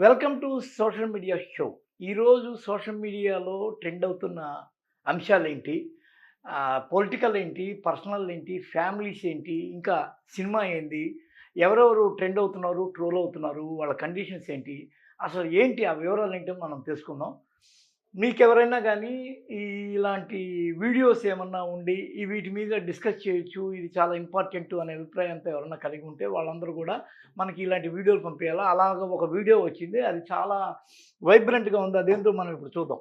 Welcome to social media show. ఈరోజు social మీడియాలో trend అవుతున్న అంశాలు ఏంటి? పొలిటికల్ ఏంటి? పర్సనల్ ఏంటి? ఫ్యామిలీస్ ఏంటి? ఇంకా సినిమా ఏంటి ఎవరెవరు ట్రెండ్ అవుతున్నారు? ట్రోల్ అవుతున్నారు? వాళ్ళ కండిషన్స్ ఏంటి? అసలు ఏంటి ఆ వివరాలు ఏంటో మనం తెలుసుకుందాం. మీకు ఎవరైనా కానీ ఈ ఇలాంటి వీడియోస్ ఏమన్నా ఉండి ఈ వీటి మీద డిస్కస్ చేయొచ్చు ఇది చాలా ఇంపార్టెంట్ అనే అభిప్రాయంతో ఎవరైనా కలిగి ఉంటే వాళ్ళందరూ కూడా మనకి ఇలాంటి వీడియోలు పంపించాలా అలాగ ఒక వీడియో వచ్చింది అది చాలా వైబ్రెంట్గా ఉంది అదేంటో మనం ఇప్పుడు చూద్దాం.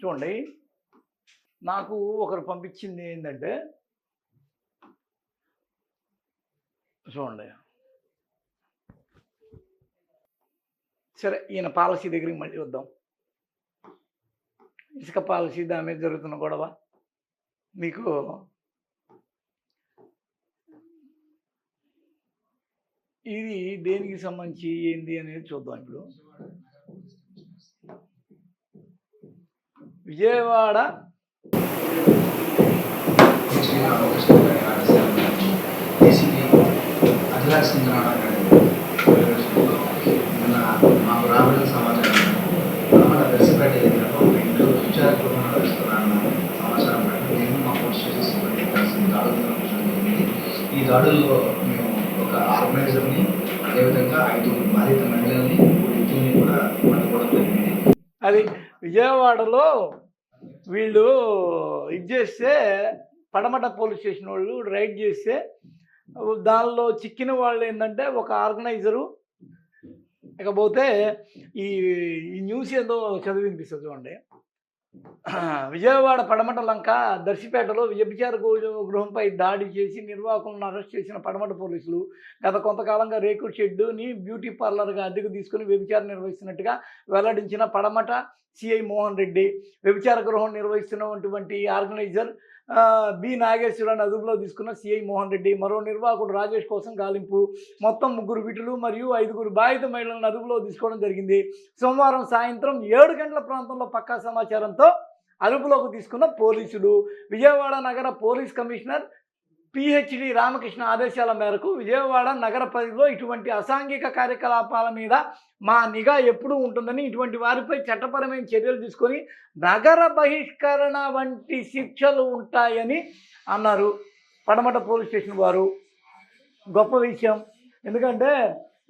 చూడండి నాకు ఒకరు పంపించింది ఏంటంటే చూడండి. సరే ఈయన పాలసీ దగ్గరికి మళ్ళీ వద్దాం. ఇసుక పాలసీ దాని మీద జరుగుతున్న గొడవ. మీకు ఇది దేనికి సంబంధించి ఏంది అనేది చూద్దాం ఇప్పుడు. విజయవాడ శ్రీ ఈ మేము ఒక ఆర్గనైజర్ని అదేవిధంగా ఐదు బాధిత మహిళల్ని వ్యక్తుల్ని కూడా పట్టుకోవడం జరిగింది. అది విజయవాడలో వీళ్ళు ఇది చేస్తే పడమట పోలీస్ స్టేషన్ వాళ్ళు రైడ్ చేస్తే దానిలో చిక్కిన వాళ్ళు ఏంటంటే ఒక ఆర్గనైజరు. ఇకపోతే ఈ న్యూస్ ఏదో చదివి వినిపిస్తుంది చూడండి. విజయవాడ పడమట లంక దర్శిపేటలో వ్యభిచార గృహంపై దాడి చేసి నిర్వాహకులను అరెస్ట్ చేసిన పడమట పోలీసులు గత కొంతకాలంగా రేకుల షెడ్డుని బ్యూటీ పార్లర్గా అద్దెకు తీసుకుని వ్యభిచారం నిర్వహిస్తున్నట్టుగా వెల్లడించిన పడమట సిఐ మోహన్ రెడ్డి. వ్యభిచార గృహం నిర్వహిస్తున్నటువంటి ఆర్గనైజర్ బి నాగేశ్వరరావు అదుపులో తీసుకున్న సిఐ మోహన్ రెడ్డి మరో నిర్వాహకుడు రాజేష్ కోసం గాలింపు మొత్తం ముగ్గురు విటులు మరియు ఐదుగురు బాధిత మహిళలను అదుపులో తీసుకోవడం జరిగింది. సోమవారం సాయంత్రం ఏడు గంటల ప్రాంతంలో పక్కా సమాచారంతో అదుపులోకి తీసుకున్న పోలీసులు. విజయవాడ నగర పోలీస్ కమిషనర్ పిహెచ్డి రామకృష్ణ ఆదేశాల మేరకు విజయవాడ నగర పరిధిలో ఇటువంటి అసాంఘిక కార్యకలాపాల మీద మా నిఘా ఎప్పుడూ ఉంటుందని ఇటువంటి వారిపై చట్టపరమైన చర్యలు తీసుకొని నగర బహిష్కరణ వంటి శిక్షలు ఉంటాయని అన్నారు. పడమట పోలీస్ స్టేషన్ వారు. గొప్ప విషయం. ఎందుకంటే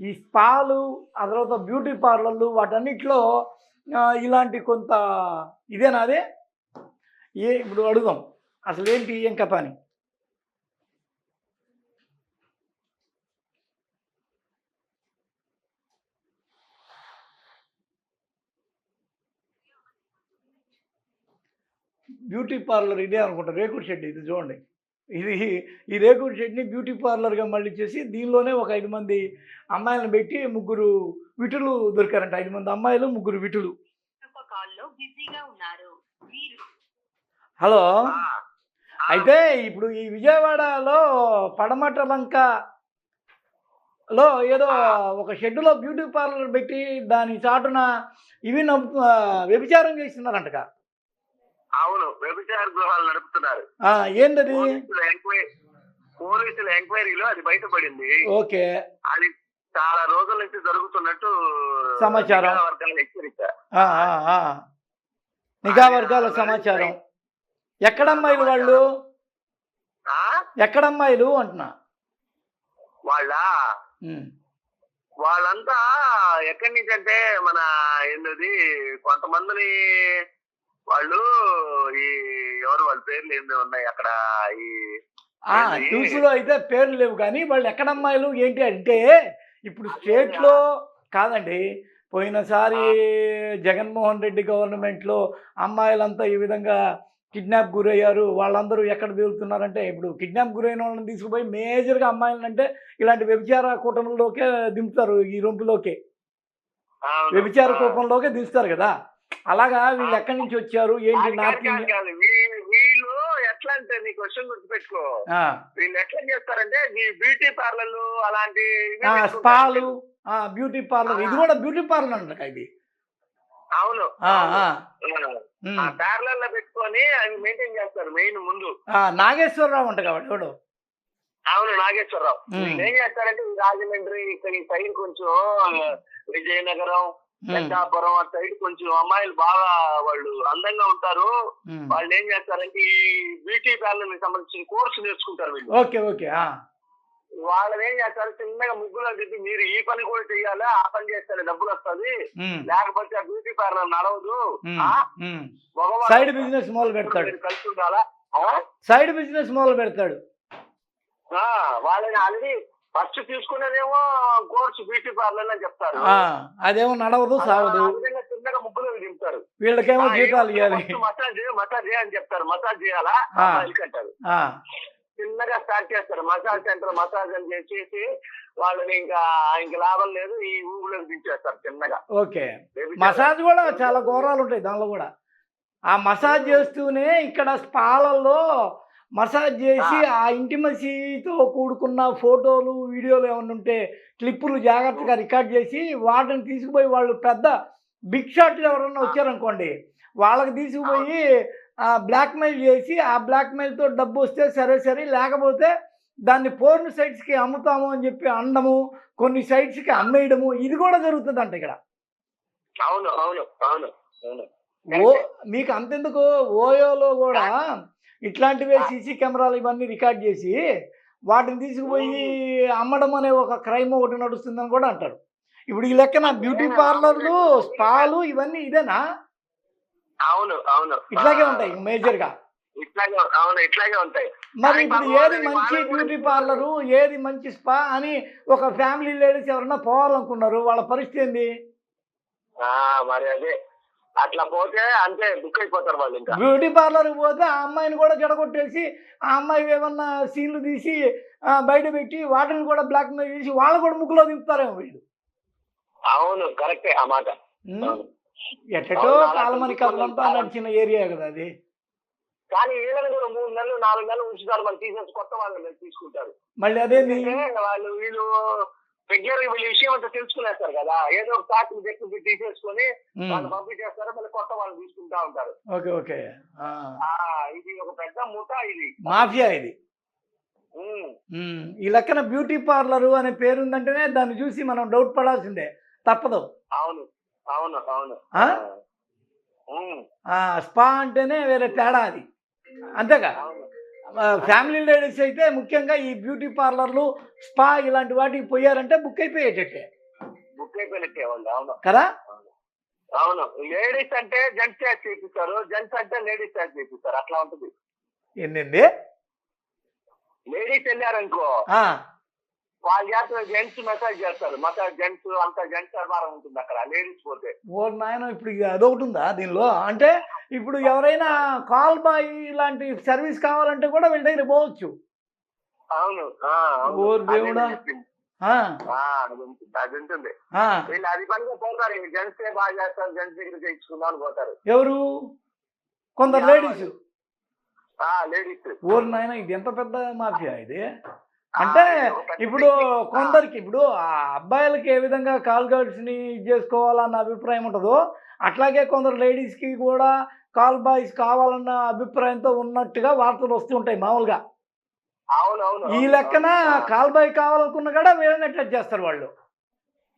ఈ స్పాలు ఆ తర్వాత బ్యూటీ పార్లర్లు వాటన్నిటిలో ఇలాంటి కొంత ఇదేనాదే ఏ ఇప్పుడు అడుగుదాం. అసలు ఏంటి ఏం కథ అని బ్యూటీ పార్లర్ ఇదే అనుకుంటా రేకుడ్ షెడ్ ఇది చూడండి. ఇది ఈ రేకుడ్ షెడ్ని బ్యూటీ పార్లర్గా మళ్ళీ చేసి దీనిలోనే ఒక ఐదు మంది అమ్మాయిలను పెట్టి ముగ్గురు విటులు దొరికారంట. ఐదు మంది అమ్మాయిలు ముగ్గురు విటులు. ఒక కాల్లో బిజీగా ఉన్నారు. మీరు హలో? అయితే ఇప్పుడు ఈ విజయవాడలో పడమట లంక లో ఏదో ఒక షెడ్డులో బ్యూటీ పార్లర్ పెట్టి దాని చాటున ఇవి వ్యభిచారం చేస్తున్నారంటగా. అవును వ్యభిచార గృహాలు నడుపుతున్నారు. ఆ, ఏందది పోలీసుల ఎంక్వైరీ పోలీసుల ఎంక్వైరీలో అది బయటపడింది. ఓకే. అది చాలా రోజుల నుంచి జరుగుతున్నట్టు సమాచారం. నిఘా వర్గాల హెచ్చరిక. నిఘా సమాచారం. ఎక్కడమ్మాయిలు వాళ్ళు? ఎక్కడమ్మాయిలు అంటున్నా. వాళ్ళ. వాళ్ళంతా ఎక్కడి నుంచి అంటే మన ఏంటది కొంతమందిని వాళ్ళు ఈ ఎవరు వాళ్ళ పేర్లు ఏంది ఉన్నాయి అక్కడ ఈ? న్యూస్లో అయితే పేర్లు లేవు కానీ వాళ్ళు ఎక్కడమ్మాయిలు ఏంటి అంటే ఇప్పుడు స్టేట్లో కాదండి పోయినసారి జగన్మోహన్ రెడ్డి గవర్నమెంట్లో అమ్మాయిలంతా ఈ విధంగా కిడ్నాప్ గురయ్యారు వాళ్ళందరూ ఎక్కడ దిగుతున్నారంటే ఇప్పుడు కిడ్నాప్ గురైన వాళ్ళని తీసుకుపోయి మేజర్గా అమ్మాయిలను అంటే ఇలాంటి వ్యభిచార కూటమిలోకే దింపుతారు ఈ రొంపులోకే. వ్యభిచార ఆ. కూపంలోకే దించుతారు కదా అలాగా వీళ్ళు ఎక్కడి నుంచి వచ్చారు? ఏంటి నార్త్ ఇండియా వీళ్ళు ఎట్లా అంటే నీ క్వశ్చన్ గుర్తుపెట్టుకో. వీళ్ళు ఎట్లా చేస్తారంటే ఈ బ్యూటీ పార్లర్లు అలాంటి. స్పాలు బ్యూటీ పార్లర్. ఇది కూడా బ్యూటీ పార్లర్ అంట ఇది. అవును. పార్లర్లో పెట్టుకొని అవి మెయింటైన్ చేస్తారు మెయిన్ ముందు. నాగేశ్వరరావు అంట కాబట్టి ఎవడు? అవును నాగేశ్వరరావు. ఏం చేస్తారంటే రాజమండ్రి ఇక్కడ ఈ సైడ్ కొంచెం విజయనగరం పెద్దాపురం ఆ సైడ్ కొంచెం అమ్మాయిలు బాగా వాళ్ళు అందంగా ఉంటారు. ఉమ్. వాళ్ళు ఏం చేస్తారంటే ఈ బ్యూటీ పార్లర్ సంబంధించిన కోర్సు నేర్చుకుంటారు వీళ్ళు. ఓకే ఓకే వాళ్ళని ఏం చేస్తారు చిన్నగా ముగ్గులో దిగి మీరు ఈ పని కూడా చేయాలి ఆ పని చేస్తే డబ్బులు వస్తుంది. ఉమ్, లేకపోతే ఆ బ్యూటీ పార్లర్ నడవదు. సైడ్ బిజినెస్ మొదలు పెడతాడు. కలిసి ఉండాలా? సైడ్ బిజినెస్ మొదలు పెడతాడు. ఆ, వాళ్ళని ఆల్రెడీ ఫస్ట్ తీసుకునేదేమో కోర్సు బ్యూటీ పార్లర్ అని చెప్తారు. అదేమో నడవదు సావదు. చిన్నగా ముగ్గులో దింపుతారు వీళ్ళకేమో జీతాలు ఇవ్వాలి. మసాజ్ మసాజ్ అని చెప్తారు. మసాజ్ చేయాలా? అంటారు. చిన్నగా స్టార్ట్ చేస్తారు. మసాజ్ సెంటర్ మసాజ్ అని చేసేసి వాళ్ళని ఇంకా ఇంకా లాభం లేదు ఈ ఊళ్ళోకి దించేస్తారు చిన్నగా. ఓకే. మసాజ్ కూడా చాలా ఘోరాలు ఉంటాయి దానిలో కూడా. ఆ మసాజ్ చేస్తూనే ఇక్కడ స్పాలలో మసాజ్ చేసి ఆ. ఇంటిమసీతో కూడుకున్న ఫోటోలు వీడియోలు ఏమైనా ఉంటే క్లిప్పులు జాగ్రత్తగా రికార్డ్ చేసి వాటిని తీసుకుపోయి వాళ్ళు పెద్ద బిగ్ షాట్లు ఎవరన్నా వచ్చారనుకోండి వాళ్ళకి తీసుకుపోయి బ్లాక్మెయిల్ చేసి ఆ బ్లాక్మెయిల్తో డబ్బు వస్తే సరే సరే లేకపోతే దాన్ని పోర్న్ సైట్స్కి అమ్ముతాము అని చెప్పి అనడము కొన్ని సైట్స్కి అమ్మేయడము ఇది కూడా జరుగుతుందంట ఇక్కడ. అవును అవును అవును మీకు అంతెందుకు? ఓయోలో కూడా ఇట్లాంటివే సీసీ కెమెరాలు ఇవన్నీ రికార్డ్ చేసి వాటిని తీసుకుపోయి అమ్మడం అనే ఒక క్రైమ్ ఒకటి నడుస్తుందని కూడా అంటారు. ఇప్పుడు ఈ లెక్కన బ్యూటీ పార్లర్లు స్పాలు ఇవన్నీ ఇదేనా? అవును అవును. ఇట్లాగే ఉంటాయి మేజర్గా. ఇట్లాగే అవును ఇట్లాగే ఉంటాయి. మరి ఇప్పుడు ఏది మంచి బ్యూటీ పార్లరు ఏది మంచి స్పా అని ఒక ఫ్యామిలీ లేడీస్ ఎవరన్నా పోవాలనుకున్నారు వాళ్ళ పరిస్థితి ఏంది? మరి అదే. అట్లా పోతే అంతే బుక్ అయిపోతారు వాళ్ళు ఇంకా. బ్యూటీ పార్లర్కి పోతే ఆ అమ్మాయిని కూడా జడగొట్టేసి ఆ అమ్మాయి ఏమన్నా సీన్లు తీసి బయట పెట్టి వాటిని కూడా బ్లాక్ మెయిల్ చేసి వాళ్ళు కూడా ముక్కులో దింపుతారేమో వీళ్ళు. అవును కరెక్టే ఆ మాట. ఎట్టటో కాలమని చాలా- నడిచిన ఏరియా కదా అది. కానీ వీళ్ళని కూడా మూడు నెలలు నాలుగు నెలలు ఉంచుతారు మరి తీసేసి కొత్త వాళ్ళని తీసుకుంటారు. మళ్ళీ ఎందుకంటే వాళ్ళు వీళ్ళు రెగ్యులర్ వీళ్ళ విషయం అంతా తెలుసుకునేస్తారు కదా. ఏదో ఒక సాక్షి వ్యక్తి తీసేసుకొని వాళ్ళు పంపించేస్తారు మళ్ళీ కొత్త వాళ్ళు తీసుకుంటా ఉంటారు. Okay okay. ఇది ఒక పెద్ద ముఠ ఇది. మాఫియా ఇది. ఈ లెక్కన బ్యూటీ పార్లరు అనే పేరు ఉందంటేనే దాన్ని చూసి మనం డౌట్ పడాల్సిందే. తప్పదు. అవును అవును అవును. స్పా అంటేనే వేరే తేడా అది. అంతేగా? అవును. ఫ్యామిలీ లేడీస్ అయితే ముఖ్యంగా ఈ బ్యూటీ పార్లర్లు స్పా ఇలాంటి వాటికి పోయారంటే బుక్ అయిపోయేటట్టే. బుక్ అయిపోయినట్టే అవును. కదా? అవును. లేడీస్ అంటే జెంట్స్ ట్యాక్స్ చేపిస్తారు జెంట్స్ అంటే లేడీస్ ట్యాక్స్ చేపిస్తారు అట్లా ఉంటుంది. ఏంది లేడీస్ వెళ్ళారనుకో వాళ్ళు చేస్తారు జెంట్స్ మెసేజ్ చేస్తారు. మసాజ్ జెంట్స్ అంతా జెంట్స్ వ్యాపారం ఉంటుంది అక్కడ లేడీస్ పోతే. ఓ నాయన ఇప్పుడు అదొకటి ఉందా దీనిలో? అంటే ఇప్పుడు ఎవరైనా కాల్ బాయ్ ఇలాంటి సర్వీస్ కావాలంటే కూడా వీళ్ళ దగ్గర పోవచ్చు. అవును. దేవుడా. ఎవరు? కొందరు లేడీస్. ఆ లేడీస్. ఓరు నాయన ఇది ఎంత పెద్ద మాఫియా ఇది? అంటే ఇప్పుడు కొందరికి ఇప్పుడు ఆ అబ్బాయిలకి ఏ విధంగా కాల్ గర్ల్స్ని ఇది చేసుకోవాలన్న అభిప్రాయం ఉంటుందో అట్లాగే కొందరు లేడీస్కి కూడా కాల్ బాయ్స్ కావాలన్న అభిప్రాయంతో ఉన్నట్టుగా వార్తలు వస్తుంటాయి మామూలుగా. ఈ లెక్కన. కాల్ బాయ్ కావాలనుకున్న కూడా వీళ్ళని చేస్తారు వాళ్ళు.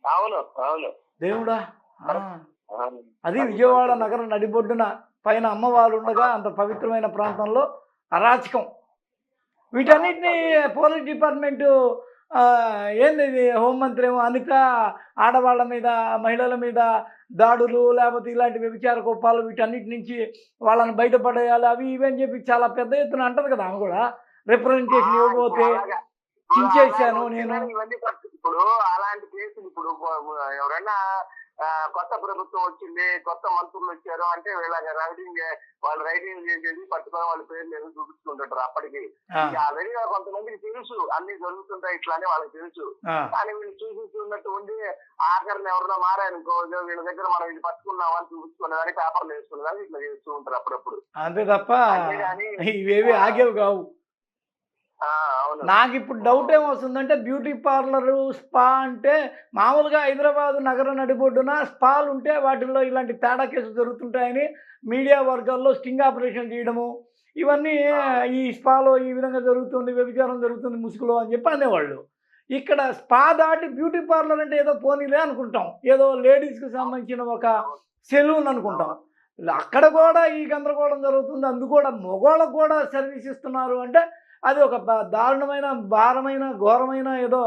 అవును అవును. దేవుడా. అది విజయవాడ నగరం నడిబొడ్డున పైన అమ్మవారు ఉండగా అంత పవిత్రమైన ప్రాంతంలో అరాచకం. వీటన్నిటిని పోలీస్ డిపార్ట్మెంటు ఏంది ఇది హోంమంత్రి ఏమో అనిత ఆడవాళ్ళ మీద మహిళల మీద దాడులు లేకపోతే ఇలాంటి వ్యభిచార కోపాలు వీటన్నిటి నుంచి వాళ్ళని బయటపడేయాలి అవి ఇవి అని చెప్పి చాలా పెద్ద ఎత్తున అంటది కదా ఆమె కూడా రిప్రజెంటేషన్ అలాగా. చించేశాను నేను. ఇప్పుడు అలాంటి కేసులు ఇప్పుడు ఎవరైనా కొత్త ప్రభుత్వం వచ్చింది కొత్త మంత్రులు వచ్చారు అంటే వీళ్ళ రైటింగ్ వాళ్ళు రైటింగ్ చేసేది పట్టుకొని వాళ్ళ పేర్లు ఏదో చూపించుకుంటుంటారు అప్పటికి. ఆ, ఆల్రెడీ కొంతమందికి తెలుసు అన్ని జరుగుతుంటాయి ఇట్లా అని వాళ్ళకి తెలుసు. కానీ వీళ్ళు చూపిస్తున్నట్టు ఉండి ఆఖరిని ఎవరైనా మారారనుకో వీళ్ళ దగ్గర మనం ఇది పట్టుకున్నామని చూపించుకునేదాన్ని పేపర్లు వేసుకునేదాన్ని ఇట్లా చేస్తూ ఉంటారు అప్పుడప్పుడు. అంతే తప్ప ఇవేవి ఆగేవి కావు. నాకు ఇప్పుడు డౌట్ ఏమొస్తుందంటే బ్యూటీ పార్లరు స్పా అంటే మామూలుగా హైదరాబాద్ నగర నడిబొడ్డున స్పాలు ఉంటే వాటిల్లో ఇలాంటి తేడా కేసులు జరుగుతుంటాయని మీడియా వర్గాల్లో స్టింగ్ ఆపరేషన్ చేయడము ఇవన్నీ ఈ స్పాలో ఈ విధంగా జరుగుతుంది వ్యభిచారం జరుగుతుంది ముసుగులో అని చెప్పి అనేవాళ్ళు. ఇక్కడ స్పా దాటి బ్యూటీ పార్లర్ అంటే ఏదో పోనీలే అనుకుంటాం. ఏదో లేడీస్కి సంబంధించిన ఒక సెలూన్ అనుకుంటాం. అక్కడ కూడా ఈ గందరగోళం జరుగుతుంది. అందుకు కూడా మగవాళ్ళకు కూడా సర్వీస్ ఇస్తున్నారు అంటే అది ఒక దారుణమైన భారమైన ఘోరమైన ఏదో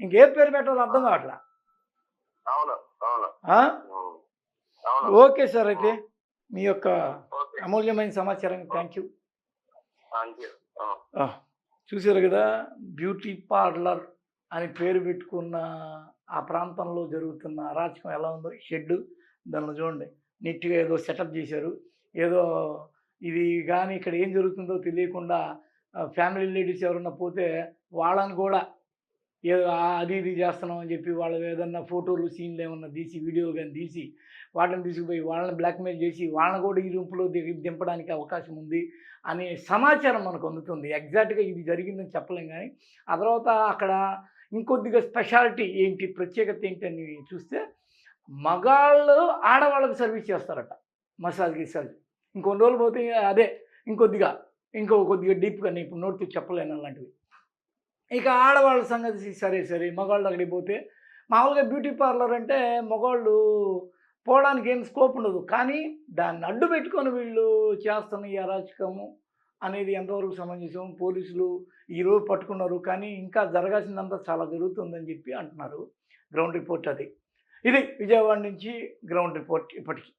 ఇంకే పేరు పెట్టాలో అర్థం కావట్లా? ఓకే సార్ అయితే మీ యొక్క అమూల్యమైన యూ. Thank you. చూసారు కదా బ్యూటీ పార్లర్ అని పేరు పెట్టుకున్న ఆ ప్రాంతంలో జరుగుతున్న అరాచకం ఎలా ఉందో షెడ్ దానిలో చూడండి. నీట్గా ఏదో సెటప్ చేశారు. ఏదో ఇది కానీ ఇక్కడ ఏం జరుగుతుందో తెలియకుండా ఫ్యామిలీ లేడీస్ ఎవరన్నా పోతే వాళ్ళని కూడా ఏదో అది ఇది చేస్తున్నాం అని చెప్పి వాళ్ళు ఏదన్నా ఫోటోలు సీన్లు ఏమన్నా తీసి వీడియో కానీ తీసి వాటిని తీసుకుపోయి వాళ్ళని బ్లాక్మెయిల్ చేసి వాళ్ళని కూడా ఈ రూపులో దింపడానికి అవకాశం ఉంది అనే సమాచారం మనకు అందుతుంది. ఎగ్జాక్ట్గా ఇది జరిగిందని చెప్పలేం కానీ ఆ తర్వాత అక్కడ ఇంకొద్దిగా స్పెషాలిటీ ఏంటి ప్రత్యేకత ఏంటి అని చూస్తే మగాళ్ళు ఆడవాళ్ళకి సర్వీస్ చేస్తారట. మసాజ్ గిసాజ్. ఇంకొన్ని రోజులు పోతే అదే ఇంకొద్దిగా ఇంకో కొద్దిగా డీప్గా నేను ఇప్పుడు నోటితో చెప్పలేను అలాంటివి. ఇక ఆడవాళ్ళ సంగతి సరే సరే మగవాళ్ళు అక్కడికి పోతే మామూలుగా బ్యూటీ పార్లర్ అంటే మగవాళ్ళు పోవడానికి ఏం స్కోప్ ఉండదు. కానీ దాన్ని అడ్డు పెట్టుకొని వీళ్ళు చేస్తున్న ఈ అరాచకము అనేది ఎంతవరకు సమంజసం? పోలీసులు ఈరోజు పట్టుకున్నారు. కానీ ఇంకా జరగాల్సిందంతా చాలా జరుగుతుందని చెప్పి అంటున్నారు. గ్రౌండ్ రిపోర్ట్ అది. ఇది విజయవాడ నుంచి గ్రౌండ్ రిపోర్ట్ ఇప్పటికి.